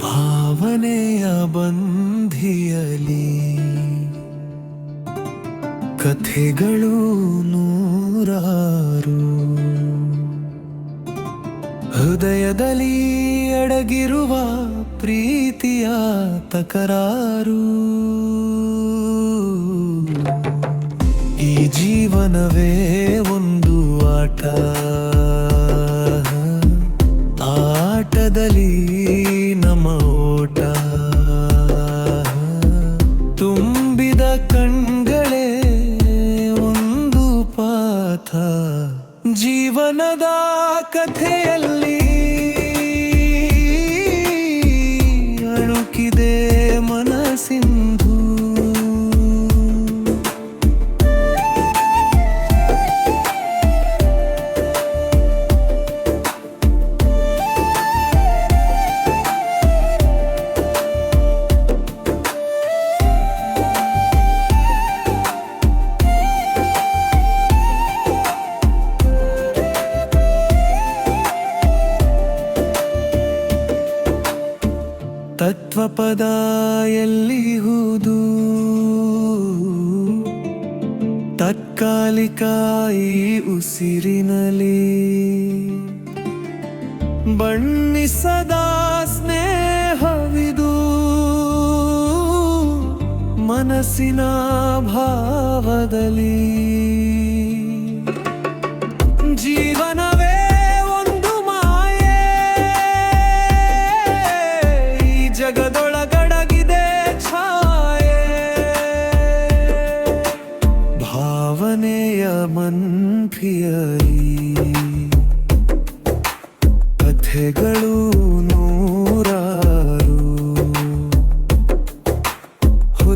ಭಾವನೆಯ ಬಂಧಿಯಲಿ. ಕಥೆಗಳು ನೂರಾರು. ಹೃದಯದಲ್ಲಿ ಅಡಗಿರುವ ಪ್ರೀತಿಯ ತಕರಾರು. ಈ ಜೀವನವೇ ಒಂದು ಆಟ. ಆಟದಲ್ಲಿ ಕಣ್ಗಳೇ ಒಂದು ಪಾಠ ಜೀವನದ ಕಥೆಯಲ್ಲಿ ತತ್ವಪದ ಎಲ್ಲಿಹುದು ತತ್ಕಾಲಿಕ ಈ ಉಸಿರಿನಲಿ ಬಣ್ಣಿಸದ ಸ್ನೇಹವಿದು. ಮನಸ್ಸಿನ ಭಾವದಲ್ಲಿ.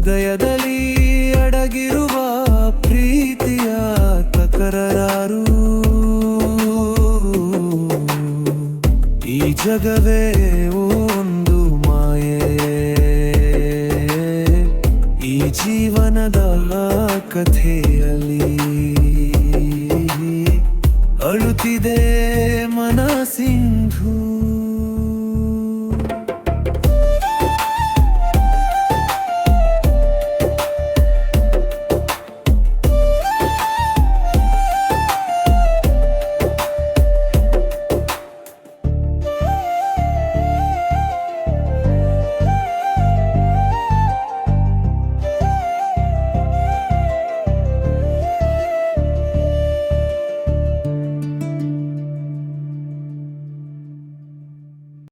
ಹೃದಯದಲ್ಲಿ ಅಡಗಿರುವ ಪ್ರೀತಿಯ ತಕರಾರು. ಈ ಜಗವೇ ಒಂದು ಮಾಯೆ. ಈ ಜೀವನದ ಕಥೆಯಲ್ಲಿ ಅಳುತ್ತಿದೆ